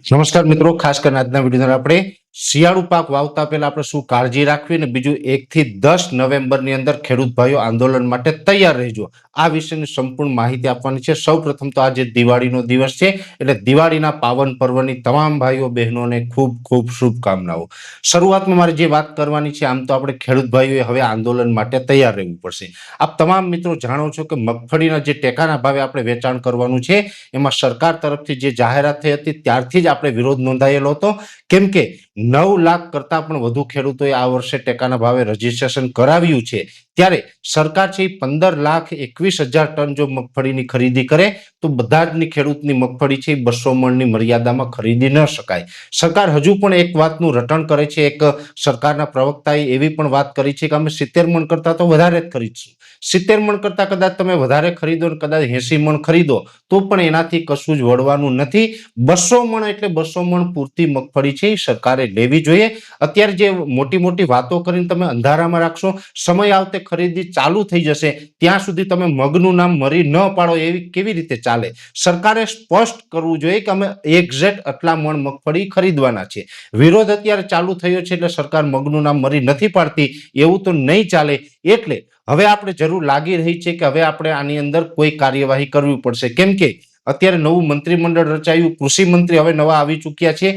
નમસ્કાર મિત્રો ખાસ કરીને આજના વીડિયો આપણે શિયાળુ પાક વાવતા પહેલા આપણે શું કાળજી રાખવી અને બીજું એક થી દસ નવેમ્બરની અંદર ખેડૂત ભાઈઓ આંદોલન માટે તૈયાર રહેજો. આ વિશેની સંપૂર્ણ માહિતી આપવાની છે. સૌ પ્રથમ તો આજે દિવાળીનો દિવસ છે એટલે દિવાળીના પાવન પર્વની તમામ ભાઈઓ બહેનોને ખૂબ ખૂબ શુભકામનાઓ. શરૂઆતમાં મારે જે વાત કરવાની છે આમ તો આપણે ખેડૂત ભાઈઓએ હવે આંદોલન માટે તૈયાર રહેવું પડશે. આપ તમામ મિત્રો જાણો છો કે મગફળીના જે ટેકાના ભાવે આપણે વેચાણ કરવાનું છે એમાં સરકાર તરફથી જે જાહેરાત થઈ હતી ત્યારથી જ આપણે વિરોધ નોંધાયેલો હતો. કેમ કે નવ લાખ કરતા પણ વધુ ખેડૂતોએ આ વર્ષે ટેકાના ભાવે રજીસ્ટ્રેશન કરાવ્યું છે. ત્યારે સરકાર છે પંદર લાખ એકવીસ હજાર ટન જો મગફળીની ખરીદી કરે, તો બધા જ ખેડૂતની મગફળી છે બસો મણની મર્યાદામાં ખરીદી ન શકાય. સરકાર હજુ પણ એક વાતનું રટણ કરે છે, એક સરકારના પ્રવક્તાએ એવી પણ વાત કરી છે કે અમે સિત્તેર મણ કરતા તો વધારે જ ખરીદશું. સિત્તેર મણ કરતા કદાચ તમે વધારે ખરીદો ને કદાચ એસી મણ ખરીદો, તો પણ એનાથી કશું જ વળવાનું નથી. બસો મણ એટલે બસો મણ પૂરતી મગફળી છે સરકારે લેવી જોઈએ. અત્યારે જે મોટી મોટી વાતો કરીને તમે અંધારામાં રાખશો, સમય આવતે ખરીદી ચાલુ થઈ જશે, ત્યાં સુધી તમે મગનું નામ મરી ન પાડો એવી કેવી રીતે ચાલે? સરકારે સ્પષ્ટ કરવું જોઈએ કે અમે એક્ઝેક્ટ આટલા મણ મગફળી ખરીદવાના છે વિરોધ અત્યારે ચાલુ થયો છે એટલે સરકાર મગનું નામ મરી નથી પાડતી, એવું તો નહીં ચાલે. એટલે હવે આપણે જરૂર લાગી રહી છે કે હવે આપણે આની અંદર કોઈ કાર્યવાહી કરવી પડશે. કેમ કે અત્યારે નવું મંત્રીમંડળ રચાયું કૃષિ મંત્રી હવે નવા આવી ચૂક્યા છે.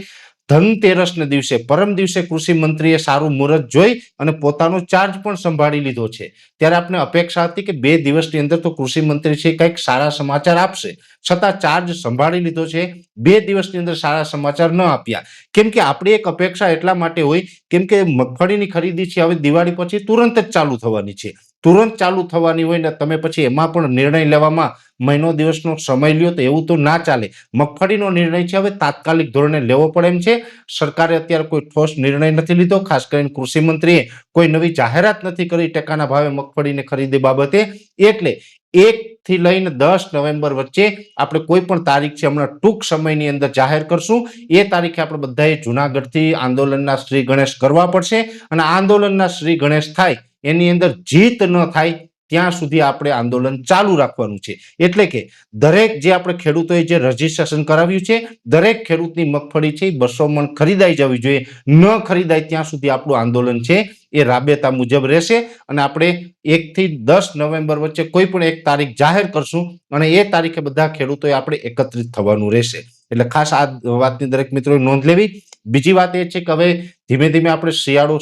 ધનતેરસને દિવસે પરમ દિવસે કૃષિ મંત્રીએ સારું મુહૂર્ત જોઈ અને પોતાનો ચાર્જ પણ સંભાળી લીધો છે. ત્યારે આપણે અપેક્ષા હતી કે બે દિવસની અંદર તો કૃષિ મંત્રી છે કંઈક સારા સમાચાર આપશે. છતાં ચાર્જ સંભાળી લીધો છે. બે દિવસની અંદર સારા સમાચાર ન આપ્યા. કેમ કે આપણી એક અપેક્ષા એટલા માટે હોય, કેમ કે મગફળીની ખરીદી છે, હવે દિવાળી પછી તુરંત જ ચાલુ થવાની છે. તુરંત ચાલુ થવાની હોય ને તમે પછી એમાં પણ નિર્ણય લેવામાં મહિનો દિવસનો સમય લ્યો તો એવું તો ના ચાલે. મગફળીનો નિર્ણય છે, હવે તાત્કાલિક ધોરણે લેવો પડે એમ છે. સરકારે અત્યારે કોઈ ઠોસ નિર્ણય નથી લીધો, ખાસ કરીને કૃષિ મંત્રીએ કોઈ નવી જાહેરાત નથી કરી ટેકાના ભાવે મગફળીને ખરીદી બાબતે. એટલે એક થી લઈને દસ નવેમ્બર વચ્ચે આપણે કોઈ પણ તારીખ છે, હમણાં ટૂંક સમયની અંદર જાહેર કરશું. એ તારીખે આપણે બધાએ જુનાગઢથી આંદોલનના શ્રી ગણેશ કરવા પડશે. અને આંદોલનના શ્રી ગણેશ થાય એની અંદર જીત ન થાય, ત્યાં સુધી આપણે આંદોલન ચાલુ રાખવાનું છે. એટલે કે દરેક જે આપણે ખેડૂતોએ જે રજીસ્ટ્રેશન કરાવ્યું છે, દરેક ખેડૂતની મગફળી છે બસો મણ ખરીદાઈ જવી જોઈએ. ન ખરીદાય ત્યાં સુધી આપણું આંદોલન છે એ રાબેતા મુજબ રહેશે અને આપણે એકથી દસ નવેમ્બર વચ્ચે કોઈ પણ એક તારીખ જાહેર કરશું અને એ તારીખે બધા ખેડૂતોએ આપણે એકત્રિત થવાનું રહેશે. એટલે ખાસ આ વાતની દરેક મિત્રોએ નોંધ લેવી. બીજી વાત એ છે કે હવે ધીમે ધીમે આપણે શિયાળુ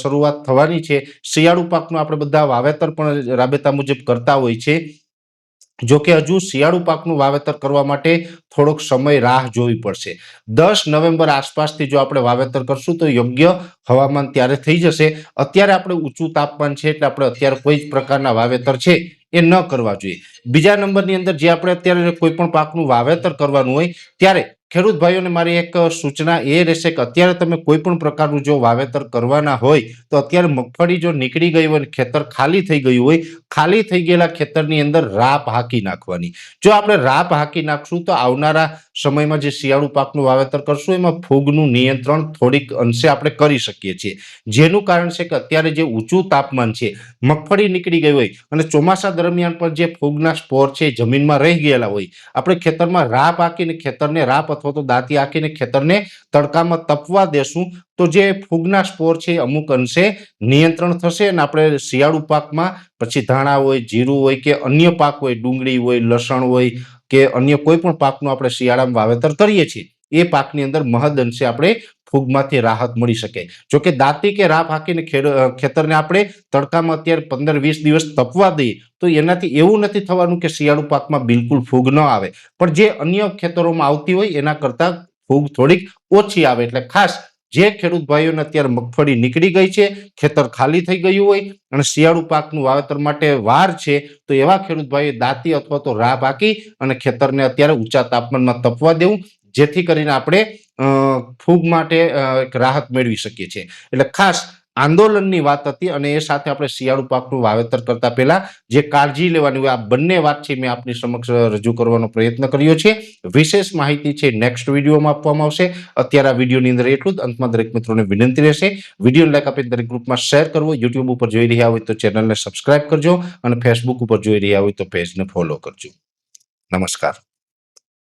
શરૂઆત થવાની છે. શિયાળુ પાકનું આપણે બધા વાવેતર પણ રાબેતા મુજબ કરતા હોય છે. જો કે હજુ શિયાળુ પાકનું વાવેતર કરવા માટે થોડોક સમય રાહ જોવી પડશે. દસ નવેમ્બર આસપાસથી જો આપણે વાવેતર કરશું તો યોગ્ય હવામાન ત્યારે થઈ જશે. અત્યારે આપણે ઊંચું તાપમાન છે એટલે આપણે અત્યારે કોઈ જ પ્રકારના વાવેતર છે એ ન કરવા જોઈએ. બીજા નંબરની અંદર જે આપણે અત્યારે કોઈ પણ પાકનું વાવેતર કરવાનું હોય, ત્યારે ખેડૂત ભાઈઓને મારી એક સૂચના એ રહેશે કે અત્યારે તમે કોઈ પણ પ્રકારનું જો વાવેતર કરવાના હોય, તો અત્યારે મગફળી જો નીકળી ગઈ હોય ખેતર ખાલી થઈ ગયું હોય, ખાલી થઈ ગયેલા ખેતરની અંદર રાપ હાકી નાખવાની. જો આપણે રાપ હાકી નાખશું તો આવનારા સમયમાં જે શિયાળુ પાકનું વાવેતર કરશું, એમાં ફૂગનું નિયંત્રણ થોડીક અંશે આપણે કરી શકીએ છીએ. જેનું કારણ છે કે અત્યારે જે ઊંચું તાપમાન છે, મગફળી નીકળી ગઈ હોય અને ચોમાસા દરમિયાન પણ જે ફૂગના સ્પોર છે જમીનમાં રહી ગયેલા હોય, આપણે ખેતરમાં રાપ આંકીને ખેતરને રાપ અથવા તો દાંતી આંકીને ખેતરને તડકામાં તપવા દેશું, તો જે ફૂગના સ્પોર છે અમુક અંશે નિયંત્રણ થશે અને આપણે શિયાળુ પાકમાં, પછી ધાણા હોય, જીરું હોય કે અન્ય પાક હોય, ડુંગળી હોય, લસણ હોય કે અન્ય કોઈ પણ પાકનું આપણે શિયાળામાં વાવેતર કરીએ છીએ, એ પાકની અંદર મહદ અંશે આપણે ફૂગમાંથી રાહત મળી શકે. જો કે દાંતી કે રાહ હાકીને ખેતરને આપણે તડકામાં અત્યારે પંદર વીસ દિવસ તપવા દઈએ, તો એનાથી એવું નથી થવાનું કે શિયાળુ પાકમાં બિલકુલ ફૂગ ન આવે. પણ જે અન્ય ખેતરોમાં આવતી હોય એના કરતાં ફૂગ થોડીક ઓછી આવે. એટલે ખાસ જે ખેડૂત ભાઈઓને અત્યારે મગફળી નીકળી ગઈ છે, ખેતર ખાલી થઈ ગયું હોય અને શિયાળુ પાકનું વાવેતર માટે વાર છે, તો એવા ખેડૂત ભાઈઓ દાંતી અથવા તો રાહ પાકી અને ખેતરને અત્યારે ઊંચા તાપમાનમાં તપવા દેવું, જેથી કરીને આપણે ફૂગ માટે એક રાહત મેળવી શકીએ છીએ. એટલે ખાસ આંદોલનની વાત હતી અને એ સાથે આપણે શિયાળુ પાકનું વાવેતર કરતા પહેલા જે કાળજી લેવાની હોય, આ બંને વાત છે મેં આપની સમક્ષ રજૂ કરવાનો પ્રયત્ન કર્યો છે. વિશેષ માહિતી છે નેક્સ્ટ વિડીયોમાં આપવામાં આવશે. અત્યારે આ વિડીયોની અંદર એટલું જ. અંતમાં દરેક મિત્રોને વિનંતી રહેશે. વીડિયો લાઈક આપી દરેક ગ્રુપમાં શેર કરવો. યુટ્યુબ ઉપર જોઈ રહ્યા હોય તો ચેનલને સબસ્ક્રાઇબ કરજો અને ફેસબુક ઉપર જોઈ રહ્યા હોય તો પેજને ફોલો કરજો. નમસ્કાર.